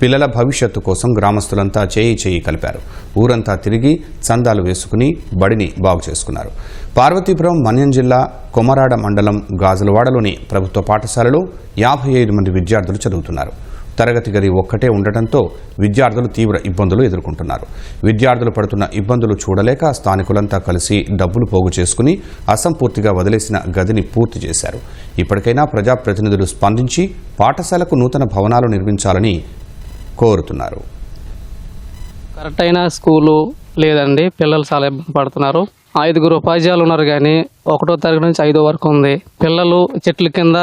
పిల్లల భవిష్యత్తు కోసం గ్రామస్తులంతా చేయి చేయి కలిపారు. ఊరంతా తిరిగి చందాలు వేసుకుని బడిని బాగు చేసుకున్నారు. పార్వతీపురం మన్యం జిల్లా కొమరాడ మండలం గాజులవాడలోని ప్రభుత్వ పాఠశాలలో యాభై ఐదు మంది విద్యార్థులు చదువుతున్నారు. తరగతి గది ఒక్కటే ఉండటంతో విద్యార్థులు తీవ్ర ఇబ్బందులు ఎదుర్కొంటున్నారు. విద్యార్థులు పడుతున్న ఇబ్బందులు చూడలేక స్థానికులంతా కలిసి డబ్బులు పోగు చేసుకుని అసంపూర్తిగా వదిలేసిన గదిని పూర్తి చేశారు. ఇప్పటికైనా ప్రజాప్రతినిధులు స్పందించి పాఠశాలకు నూతన భవనాలు నిర్మించాలని కోరుతున్నారు. కరెక్ట్ అయిన స్కూలు లేదండి పిల్లలు చాలా ఇబ్బంది పడుతున్నారు. ఐదుగురు ఉపాధ్యాయులు ఉన్నారు కానీ ఒకటో తరగతి నుంచి ఐదో వరకు ఉంది. పిల్లలు చెట్ల కింద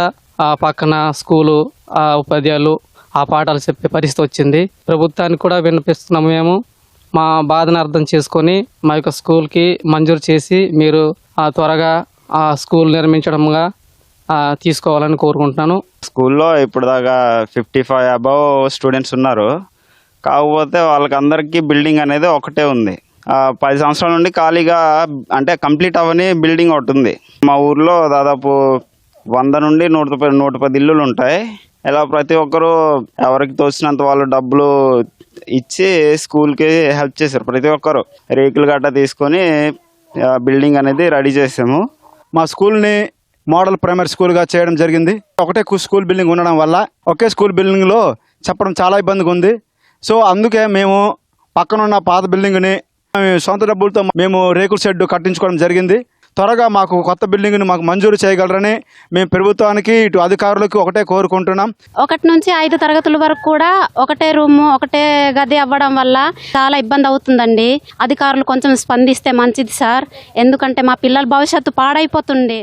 ఆ పక్కన స్కూలు ఆ ఉపాధ్యాయులు ఆ పాఠాలు చెప్పే పరిస్థితి వచ్చింది. ప్రభుత్వానికి కూడా వినిపిస్తున్నాము మేము. మా బాధను అర్థం చేసుకొని మా యొక్క స్కూల్కి మంజూరు చేసి మీరు ఆ త్వరగా ఆ స్కూల్ నిర్మించడంగా తీసుకోవాలని కోరుకుంటున్నాను. స్కూల్లో ఇప్పుడు దాకా ఫిఫ్టీ ఫైవ్ అబవ్ స్టూడెంట్స్ ఉన్నారు. కాకపోతే వాళ్ళకందరికీ బిల్డింగ్ అనేది ఒకటే ఉంది. ఆ, పది సంవత్సరాల నుండి ఖాళీగా అంటే కంప్లీట్ అవ్వని బిల్డింగ్ ఒకటి ఉంది. మా ఊర్లో దాదాపు వంద నుండి నూట నూట పది ఇల్లులు ఉంటాయి. ఇలా ప్రతి ఒక్కరూ ఎవరికి తోచినంత వాళ్ళు డబ్బులు ఇచ్చి స్కూల్కి హెల్ప్ చేశారు. ప్రతి ఒక్కరు రేకులు గట్ట తీసుకొని బిల్డింగ్ అనేది రెడీ చేసాము. మా స్కూల్ని మోడల్ ప్రైమరీ స్కూల్గా చేయడం జరిగింది. ఒకటే స్కూల్ బిల్డింగ్ ఉండడం వల్ల ఒకే స్కూల్ బిల్డింగ్లో చెప్పడం చాలా ఇబ్బందిగా ఉంది. సో అందుకే మేము పక్కనున్న పాత బిల్డింగ్ని సొంత డబ్బులతో మేము రేకుల షెడ్ కట్టించుకోవడం జరిగింది. త్వరగా మాకు కొత్త బిల్డింగ్ని మాకు మంజూరు చేయగలరని మేము ప్రభుత్వానికి ఇటు అధికారులకు ఒకటే కోరుకుంటున్నాం. ఒకటి నుంచి ఐదు తరగతుల వరకు కూడా ఒకటే రూము ఒకటే గది అవ్వడం వల్ల చాలా ఇబ్బంది అవుతుందండి. అధికారులు కొంచెం స్పందిస్తే మంచిది సార్. ఎందుకంటే మా పిల్లల భవిష్యత్తు పాడైపోతుంది.